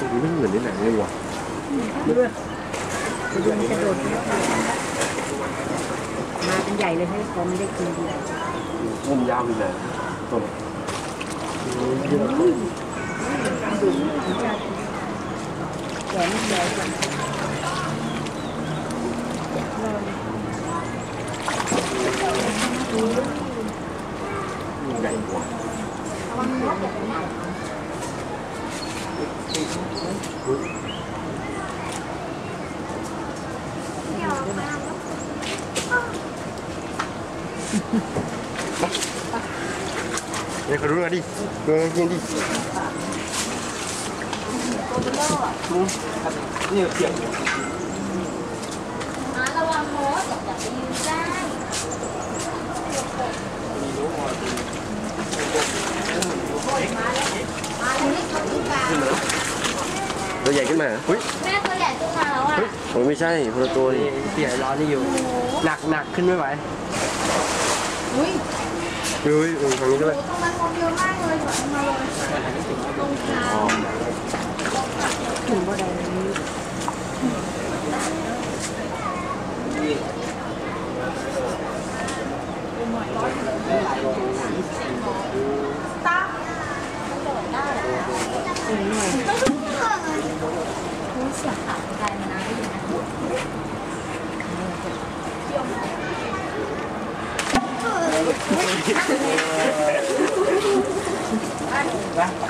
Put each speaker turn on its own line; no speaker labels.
ตรงนี้ไม่เหมือนในหนังเลยวะ
ดูด้วยดูมันจะโดดมาเป็นใหญ่เลยให้พอไม่ได้กินดี
มุมยาวเลยนะต้น
แก่ไม่แก่จัง
ใหญ่กว่า เนี่ยเขาดูหน่อยดิเออกินดิ
นี่เสียง
มาระวังโน้ตอย่าไปยืนได้ มาเลยนี่เขาอีกา
ตัวใหญ่ขึ้นมาเฮ้ย
แม่ตัวใหญ่ขึ้นมาแล้วอะ
เฮ้ยโอ้ยไม่ใช่คนละตัวนี่
เสียร้อนนี่อยู่ หนักหนักขึ้นไม่ไหว
อุ้ย
เฮ้ยเออทางนี้ด้วย
ตรงนั้นคนเยอะมากเลยแบบมาเลยตรงเท้า
อ๋อ
ถึงบ่ได้เลย
ตั้งโดดได้เหรอ
อืมหน่อย
รู้เสียงขาดใจมานะได้ยินนะ
ไ